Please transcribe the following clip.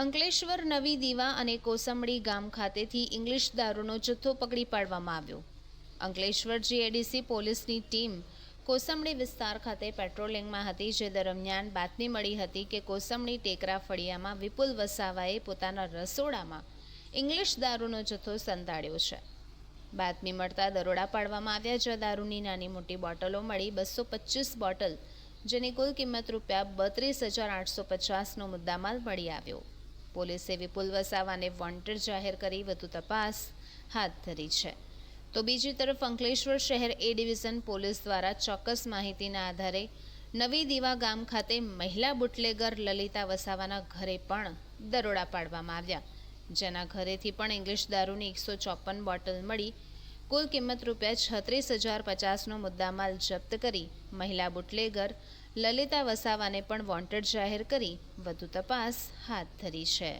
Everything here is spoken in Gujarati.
અંકલેશ્વર નવી દીવા અને કોસંબડી ગામ ખાતેથી ઇંગ્લિશ દારૂનો જથ્થો પકડી પાડવામાં આવ્યો. અંકલેશ્વર જીએડીસી પોલીસની ટીમ કોસંબડી વિસ્તાર ખાતે પેટ્રોલિંગમાં હતી, જે દરમિયાન બાતમી મળી હતી કે કોસંબડી ટેકરા ફળિયામાં વિપુલ વસાવાએ પોતાના રસોડામાં ઇંગ્લિશ દારૂનો જથ્થો સંતાડ્યો છે. બાતમી મળતા દરોડા પાડવામાં આવ્યા, જ્યાં દારૂની નાની મોટી બોટલો મળી બસો પચીસ બોટલ, જેની કુલ કિંમત રૂપિયા બત્રીસ હજાર આઠસો પચાસનો મુદ્દામાલ મળી આવ્યો. પોલીસે વિપુલ વસાવાને વોન્ટેડ જાહેર કરી વધુ તપાસ હાથ ધરી છે. તો બીજી તરફ અંકલેશ્વર શહેર એ ડિવિઝન પોલીસ દ્વારા ચોક્કસ માહિતીના આધારે નવી દીવા ગામ ખાતે મહિલા બુટલેગર લલિતા વસાવાના ઘરે પણ દરોડા પાડવામાં આવ્યા. જેના ઘરેથી પણ ઇંગ્લિશ દારૂની એકસો ચોપન બોટલ મળી કુલ કિંમત રૂપિયા છત્રીસ હજાર પચાસનો મુદ્દામાલ જપ્ત કરી મહિલા બુટલેગર લલિતા વસાવાને પણ વોન્ટેડ જાહેર કરી. વધુ તપાસ હાથ ધરી છે.